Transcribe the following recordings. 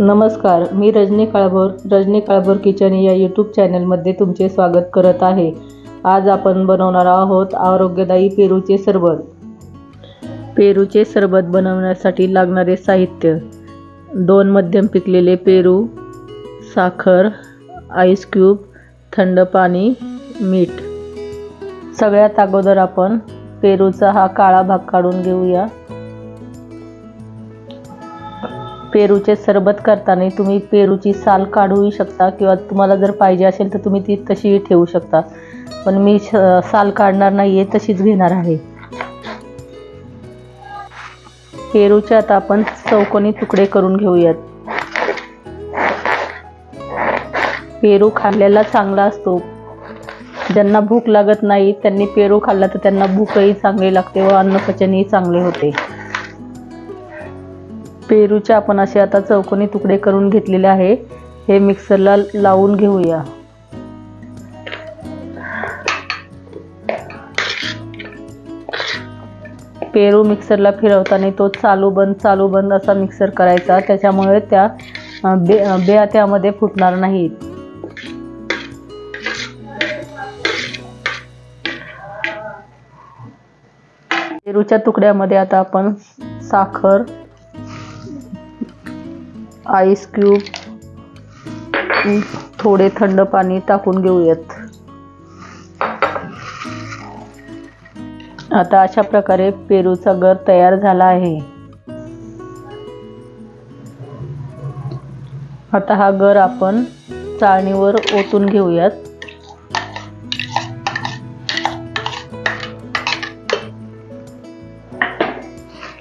नमस्कार मी रजनी काळभोर रजनी काळभोर किचन या यूट्यूब चॅनलमध्ये तुमचे स्वागत करत आहे. आज आपण बनवणार आहोत आरोग्यदायी पेरूचे सरबत. पेरूचे सरबत बनवण्यासाठी लागणारे साहित्य. दोन मध्यम पिकलेले पेरू साखर आईस क्यूब थंड पाणी मीठ. सगळ्यात अगोदर आपण पेरूचा हा काळा भाग काढून घेऊया. पेरूचे सरबत करताना तुम्ही पेरूची साल काढूही शकता किंवा तुम्हाला जर पाहिजे असेल तर तुम्ही ती तशीही ठेवू शकता. पण मी श- साल काढणार नाही आहे तशीच घेणार आहे. पेरूचे आता आपण चौकोनी तुकडे करून घेऊयात. पेरू खाल्लेला चांगला असतो. ज्यांना भूक लागत नाही त्यांनी पेरू खाल्ला तर त्यांना भूकही चांगली लागते व अन्नपचनही चांगले होते. पेरूचे आपण असे आता चौकोनी तुकडे करून घेतलेले आहे. हे मिक्सरला लावून घेऊया. पेरू मिक्सरला फिरवताना तो चालू बंद चालू बंद असा मिक्सर करायचा. त्याच्यामुळे त्या बे बिया त्यामध्ये फुटणार नाहीत. पेरूच्या तुकड्यामध्ये आता आपण साखर आईस क्यूब थोडे थंड पाणी टाकून घेऊयात. आता अशा प्रकारे पेरूचा गर तयार झाला आहे. आता हा गर आपण चाळणीवर ओतून घेऊयात.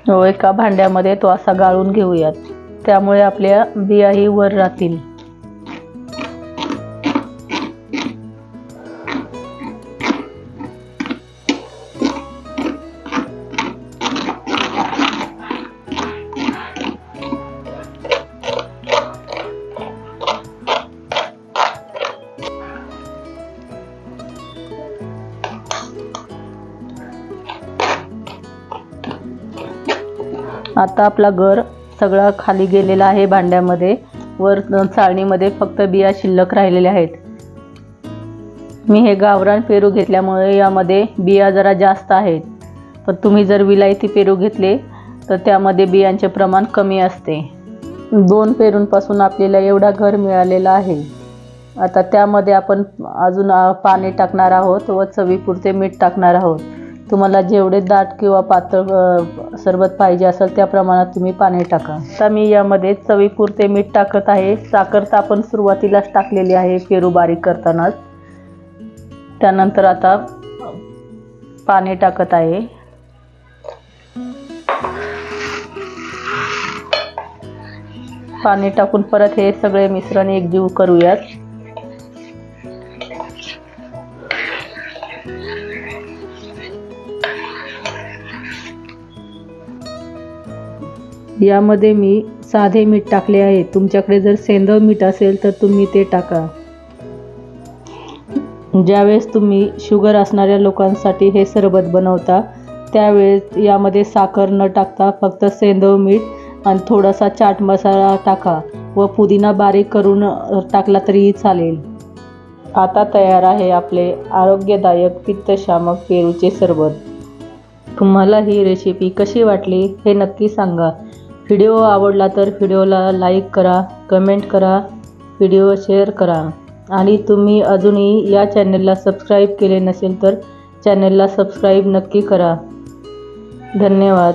हो, एका भांड्यामध्ये तो असा गाळून घेऊयात. त्यामुळे आपल्या बियाही वर राहतील. आता आपला घर सगळा खाली गेलेला आहे भांड्यामध्ये. वर चाळणीमध्ये फक्त बिया शिल्लक राहिलेल्या आहेत. मी हे गावरान पेरू घेतल्यामुळे यामध्ये बिया जरा जास्त आहेत. पण तुम्ही जर विलायती पेरू घेतले तर त्यामध्ये बियांचे प्रमाण कमी असते. दोन पेरूंपासून आपल्याला एवढा घर मिळालेला आहे. आता त्यामध्ये आपण अजून पाणी टाकणार आहोत व चवीपुरते मीठ टाकणार आहोत. तुम्हाला जेवढे दाट किंवा पातळ सरबत पाहिजे असेल त्या प्रमाणात तुम्ही पाणी टाका. आता मी यामध्ये चवीपुरते मीठ टाकत आहे. साखर तर आपण सुरुवातीलाच टाकलेली आहे पेरू बारीक करतानाच. त्यानंतर आता पाणी टाकत आहे. पाणी टाकून परत हे सगळे मिश्रण एकजीव करूयात. यामध्ये मी साधे मीठ टाकले आहे. तुमच्याकडे जर सेंधव मीठ असेल तर तुम्ही ते टाका. ज्यावेळेस तुम्ही शुगर असणाऱ्या लोकांसाठी हे सरबत बनवता त्यावेळेस यामध्ये साखर न टाकता फक्त सेंधव मीठ आणि थोडासा चाट मसाला टाका व पुदिना बारीक करून टाकला तरीही चालेल. आता तयार आहे आपले आरोग्यदायक पित्तशामक पेरूचे सरबत. तुम्हाला ही रेसिपी कशी वाटली हे नक्की सांगा. व्हिडिओ आवडला तर व्हिडिओला लाईक करा कमेंट करा व्हिडिओ शेअर करा. आणि तुम्ही अजूनही या चॅनलला सबस्क्राईब केले नसेल तर चॅनलला सबस्क्राईब नक्की करा. धन्यवाद.